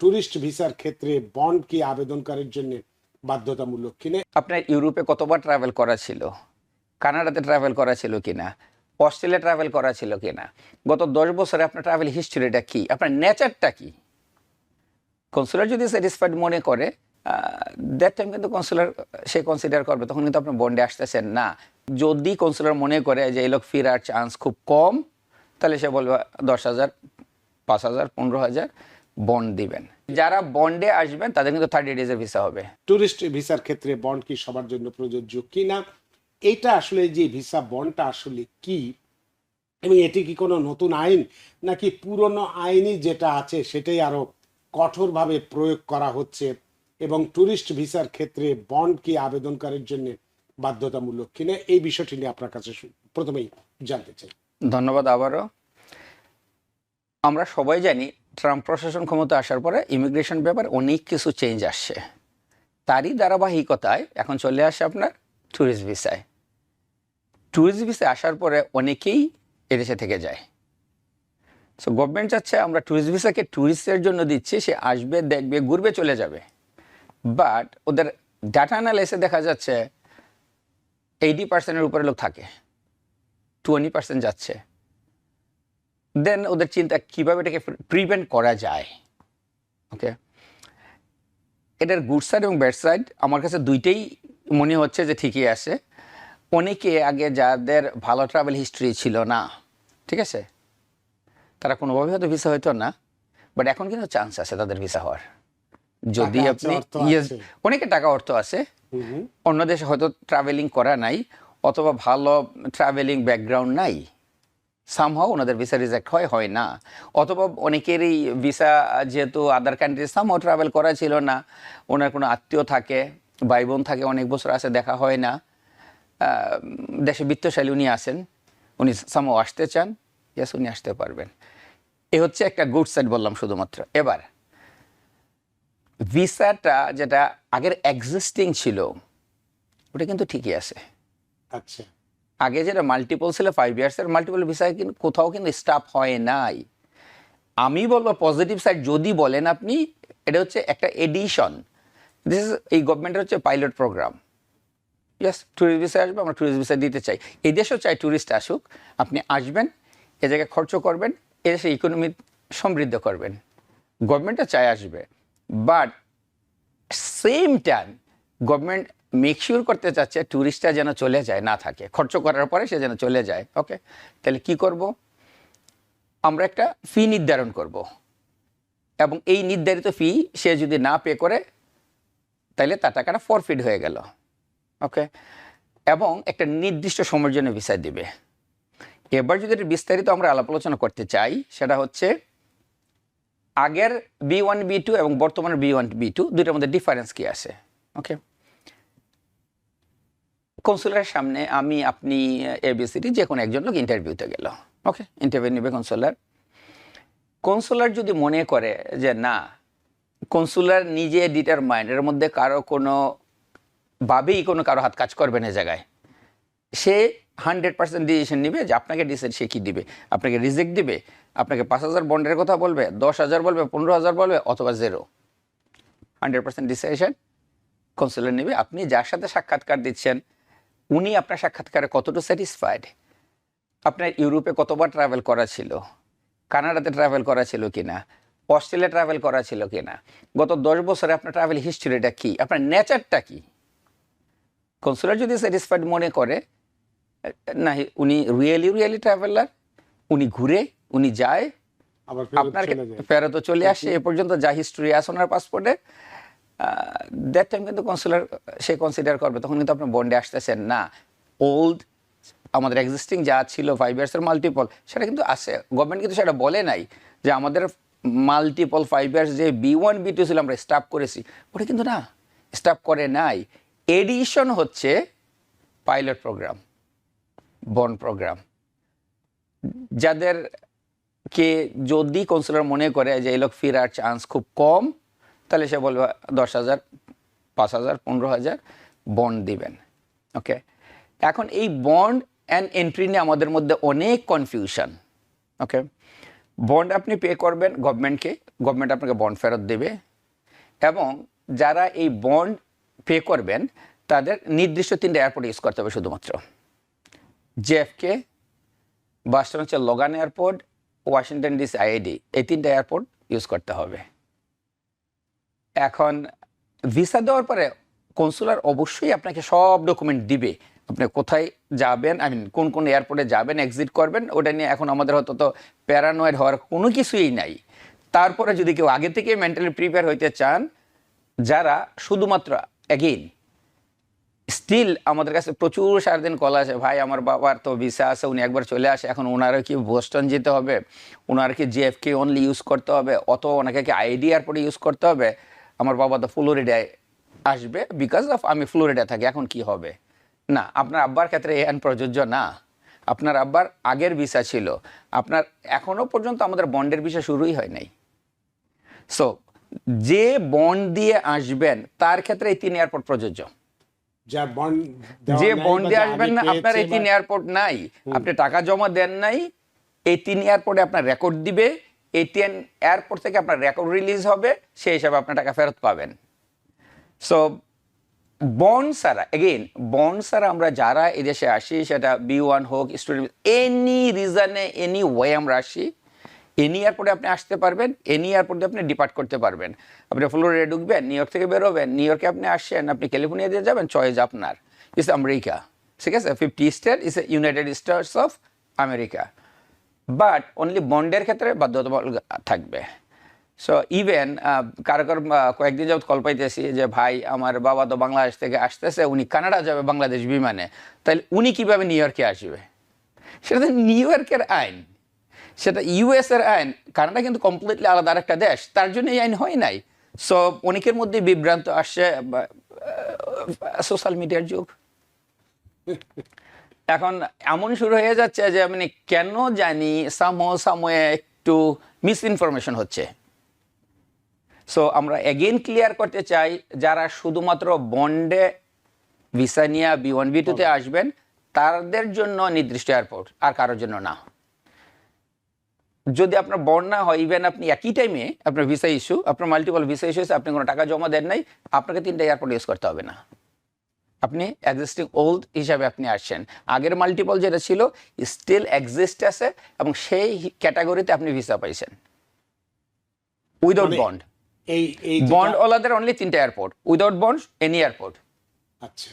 Tourist ভিসার ক্ষেত্রে bond কি আবেদনকারীর জন্য বাধ্যতামূলক কিনা? আপনার ইউরোপে কতবার ট্রাভেল করা ছিল? কানাডাতে ট্রাভেল করা ছিল কিনা? অস্ট্রেলিয়া ট্রাভেল করা ছিল কিনা? গত দশ বছরে আপনার ট্রাভেল হিস্ট্রিটা কি? আপনার নেচারটা কি? কনসুলার যদি স্যাটিসফাইড মনে করে দ্যাট টাইম কিন্তু কনসুলার সে কনসিডার করবে, তখন কিন্তু আপনি বন্ডে আসতেছেন না। যদি কনসুলার মনে করে যে এই লোক ফেরার চান্স খুব কম, তাহলে সে বলবে দশ হাজার, পাঁচ হাজার, পনেরো হাজার বন্ড দিবেন। যারা বন্ডে আসবেন তাদের কিন্তু থার্টি ডেজের ভিসা হবে। ট্যুরিস্ট ভিসার ক্ষেত্রে বন্ড কি সবার জন্য প্রযোজ্য কি না এটা আসলে যে ভিসা বন্ডটা আসলে কি? এবং এটি কি কোনো নতুন আইন? নাকি পুরনো আইনই যেটা আছে সেটাই আরও কঠোরভাবে প্রয়োগ করা হচ্ছে? এবং ট্যুরিস্ট ভিসার ক্ষেত্রে বন্ড কি আবেদনকারীর জন্য বাধ্যতামূলক কিনা? এই বিষয়টি নিয়ে আপনার কাছে প্রথমেই জানতে চাই। ধন্যবাদ আবারও। আমরা সবাই জানি ট্রাম্প প্রশাসন ক্ষমতা আসার পরে ইমিগ্রেশন ব্যাপারে অনেক কিছু চেঞ্জ আসছে। তারই ধারাবাহিকতায় এখন চলে আসে আপনার ট্যুরিস্ট ভিসায় ট্যুরিস্ট ভিসায় আসার পরে অনেকেই এদেশে থেকে যায়। সো গভর্নমেন্ট চাচ্ছে আমরা ট্যুরিস্ট ভিসাকে ট্যুরিস্টের জন্য দিচ্ছি, সে আসবে, দেখবে, ঘুরবে, চলে যাবে। বাট ওদের ডাটা অ্যানালাইসে দেখা যাচ্ছে এইটি পার্সেন্টের উপরে লোক থাকে। টোয়েন্টি পার্সেন্ট যাচ্ছে। দেন ওদের চিন্তা কীভাবে এটাকে প্রিভেন্ট করা যায়? ওকে এটার গুড সাইড এবং ব্যাড সাইড আমার কাছে দুইটাই মনে হচ্ছে যে ঠিকই আছে। অনেকে আগে যাদের ভালো ট্রাভেল হিস্ট্রি ছিল না ঠিক আছে? তারা কোনোভাবে হয়তো ভিসা হইতো না বাট এখন কিন্তু চান্স আছে তাদের ভিসা হওয়ার। যদি আপনি আছে। অনেকে টাকা অর্থ আছে। অন্য দেশে হয়তো ট্রাভেলিং করা নাই অথবা ভালো ট্রাভেলিং ব্যাকগ্রাউন্ড নাই। সামহাও ওনাদের ভিসা রিজেক্ট হয় হয় না। অথবা অনেকেরই ভিসা যেহেতু আদার কান্ট্রি সামহাও ট্রাভেল করা ছিল না, ওনার কোনো আত্মীয় থাকে ভাই বোন থাকে, অনেক বছর আছে, দেখা হয় না। দেশে বৃত্তশালী উনি আসেন উনি সামহাও আসতে চান ইয়েস উনি আসতে পারবেন। এ হচ্ছে একটা গুড সাইড বললাম শুধুমাত্র। এবার ভিসাটা যেটা আগের এক্সিস্টিং ছিল, ওটা কিন্তু ঠিকই আছে। আচ্ছা। আগে যেটা মাল্টিপল ছিল ফাইভ ইয়ার্সের মাল্টিপল ভিসা কিন্তু কোথাও কিন্তু স্টাফ হয় নাই। আমি বলব পজিটিভ সাইড যদি বলেন আপনি, এটা হচ্ছে একটা এডিশন দিস এই গভর্নমেন্টের হচ্ছে pilot programme yes tourist visa আসবে, আমরা ট্যুরিস্ট ভিসা দিতে চাই। এই দেশেও চাই ট্যুরিস্ট আসুক। আপনি আসবেন, এ জায়গায় খরচ করবেন, এ দেশে ইকোনমি সমৃদ্ধ করবেন। গভর্নমেন্টও চাই আসবে। But same time government make sure করতে চাচ্ছে ট্যুরিস্টরা যেন চলে যায়, না থাকে। খরচ করার পরে সে যেন চলে যায় ওকে তাহলে কি করব? আমরা একটা ফি নির্ধারণ করব। এবং এই নির্ধারিত ফি সে যদি না পে করে, তাহলে তার টাকাটা ফরফিট হয়ে গেল ওকে এবং একটা নির্দিষ্ট সময়ের জন্য ভিসা দিবে। এবার যদি বিস্তারিত আমরা আলাপ আলোচনা করতে চাই, সেটা হচ্ছে আগের বি ওয়ান বি টু এবং বর্তমানের বি ওয়ান বি টু দুইটার মধ্যে ডিফারেন্স কী আছে ওকে কনসুলারের সামনে আমি, আপনি এবিসিটি যে কোনো একজন লোক ইন্টারভিউতে গেল। ওকে ইন্টারভিউ নেবে কনসুলার। কনসুলার যদি মনে করে যে, না, কনসুলার নিজে ডিটারমাইন্ড এর মধ্যে কারও কোনো, ভাবেই কোনো কারও হাত কাজ করবে না জায়গায়। সে হান্ড্রেড পার্সেন্ট ডিসিশন নিবে যে, আপনাকে ডিসাইড সে কী দিবে? আপনাকে রিজেক্ট দিবে? আপনাকে পাঁচ হাজার বন্ডের কথা বলবে? দশ হাজার বলবে? পনেরো হাজার বলবে? অথবা zero hundred percent decision consular নেবে। আপনি যার সাথে সাক্ষাৎকার দিচ্ছেন উনি আপনার সাক্ষাৎকারে কতটুকু স্যাটিসফাইড আপনার ইউরোপে কতবার ট্রাভেল করা ছিল? কানাডাতে ট্রাভেল করা ছিল কিনা? অস্ট্রেলিয়া ট্রাভেল করা ছিল কিনা? গত দশ বছরে আপনার ট্রাভেল হিস্ট্রিটা কি? আপনার নেচারটা কি? কনসুলার যদি স্যাটিসফাইড মনে করে না উনি রিয়েলি রিয়েলি ট্রাভেলার উনি ঘুরে উনি যায় আপনার ফেরত চলে আসে। এ পর্যন্ত যা হিস্ট্রি আছে ওনার পাসপোর্টে দ্যাট টাইম কিন্তু কনসুলার সে কনসিডার করবে, তখন কিন্তু আপনার বন্ডে আসতেছেন না। ওল্ড আমাদের এক্সিস্টিং যা ছিল ফাইভ ইয়ার্সের মাল্টিপল সেটা কিন্তু আছে। গভর্নমেন্ট কিন্তু সেটা বলে নাই যে আমাদের মাল্টিপল ফাইভ ইয়ার্স যে বি ওয়ান বি টু ছিল আমরা স্টাফ করেছি। ওটা কিন্তু না স্টাফ করে নাই। এডিশন হচ্ছে পাইলট প্রোগ্রাম বন প্রোগ্রাম যাদের কে যদি কনসুলার মনে করে যে, এই লোক ফেরার চান্স খুব কম তাহলে সে বলবে, দশ হাজার, পাঁচ হাজার, পনেরো হাজার বন্ড দিবেন ওকে এখন এই বন্ড অ্যান্ড এন্ট্রি নিয়ে আমাদের মধ্যে অনেক কনফিউশন ওকে বন্ড আপনি পে করবেন গভর্নমেন্টকে গভর্নমেন্ট আপনাকে বন্ড ফেরত দেবে, এবং যারা এই বন্ড পে করবেন, তাদের নির্দিষ্ট তিনটে এয়ারপোর্ট ইউজ করতে হবে শুধুমাত্র। জেএফকে বাস্টন হচ্ছে Logan airport Washington DC IID এই তিনটা এয়ারপোর্ট ইউজ করতে হবে। এখন ভিসা দেওয়ার পরে কনসুলার অবশ্যই আপনাকে সব ডকুমেন্ট দিবে। আপনি কোথায় যাবেন আই মিন কোন কোন এয়ারপোর্টে যাবেন এক্সিট করবেন, ওটা নিয়ে এখন আমাদের হয়তো তো প্যারানয়েড হওয়ার কোনো কিছুই নাই। তারপরে যদি কেউ আগে থেকে মেন্টালি প্রিপেয়ার হইতে চান, যারা শুধুমাত্র অ্যাগেইন স্টিল আমাদের কাছে প্রচুর সারাদিন কল আছে ভাই, আমার বাবার তো ভিসা আছে, উনি একবার চলে আসে, এখন ওনারা কি বোস্টন যেতে হবে? ওনার কি জিএফকে অনলি ইউজ করতে হবে? অত ওনাকে কি আইডি এয়ারপোর্টে ইউজ করতে হবে? আমার বাবা তো ফ্লোরিডায় আসবে বিকজ অফ আমি ফ্লোরিডা থাকি এখন কি হবে? না আপনার আব্বার ক্ষেত্রে এ এন প্রযোজ্য না। আপনার আব্বার আগের ভিসা ছিল। আপনার এখনও পর্যন্ত আমাদের বন্ডের ভিসা শুরুই হয় নাই। সো যে বন্ড দিয়ে আসবেন তার ক্ষেত্রে এই তিন এয়ারপোর্ট প্রযোজ্য। যে বন্ড দিয়ে আসবেন না আপনার এই তিন এয়ারপোর্ট নাই। আপনি টাকা জমা দেন নাই এই তিন এয়ারপোর্টে আপনার রেকর্ড দিবে। এই তিন এয়ারপোর্ট থেকে আপনার রেকর্ড রিলিজ হবে, সেই হিসাবে আপনার টাকা ফেরত পাবেন। সো বন্ড ছাড়া এগেইন বন্ড ছাড়া আমরা যারা এদেশে আসি, সেটা বি ওয়ান হোক স্টুডেন্ট এনি রিজনে এনি ওয়ে আমরা আসি এনি এয়ারপোর্টে আপনি আসতে পারবেন এনি এয়ারপোর্টে আপনি ডিপার্ট করতে পারবেন। আপনি ফ্লোরিডা ঢুকবেন নিউ ইয়র্ক থেকে বেরোবেন নিউ ইয়র্কে আপনি আসছেন আপনি ক্যালিফোর্নিয়া দিয়ে যাবেন চয়েস আপনার। ইস আমেরিকা ঠিক আছে? Fifty state is United States of America but only বন্ডের ক্ষেত্রে বাধ্যতামূলক থাকবে। সো ইভেন কারও কারও কয়েকদিন যাবত কল পাইতেছি যে, ভাই, আমার বাবা তো বাংলাদেশ থেকে আসতেছে, উনি কানাডা যাবে বাংলাদেশ বিমানে। তাহলে উনি কীভাবে নিউ ইয়র্কে আসবে? সেটা তো নিউ ইয়র্কের আইন। সেটা ইউএস এর আইন। কানাডা কিন্তু কমপ্লিটলি আলাদা আরেকটা দেশ। তার জন্য এই আইন হয় নাই। সো অনেকের মধ্যে বিভ্রান্ত আসছে সোশ্যাল মিডিয়ার যুগ। এখন এমন শুরু হয়ে যাচ্ছে যে মানে কেন জানি সামো সাময়ে একটু মিস ইনফরমেশন হচ্ছে। সো আমরা এগেইন ক্লিয়ার করতে চাই যারা শুধুমাত্র বন্ডে ভিসা নিয়ে বি ওয়ান বি টুতে আসবেন তাদের জন্য নির্দিষ্ট এয়ারপোর্ট আর কারোর জন্য না। যদি আপনার বন্ড না হয় ইভেন আপনি একই টাইমে আপনার ভিসা ইস্যু আপনার মাল্টিপল ভিসা ইস্যু আপনি কোনো টাকা জমা দেন নাই আপনাকে তিনটা এয়ারপোর্ট ইউজ করতে হবে না। আপনি এক্সিস্টিং ওল্ড হিসাবে আপনি আসছেন। আগের মাল্টিপল যেটা ছিল স্টিল এক্সিস্ট আছে এবং সেই ক্যাটাগরিতে আপনি ভিসা পাইছেন। উইদাউট মানে বন্ড এই এই বন্ড ওলাদের অনলি তিনটা airport without bond any airport আচ্ছা।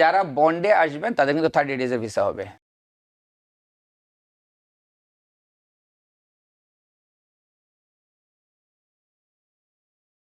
যারা বন্ডে আসবেন তাদের কিন্তু থার্টি ডেজের ভিসা হবে।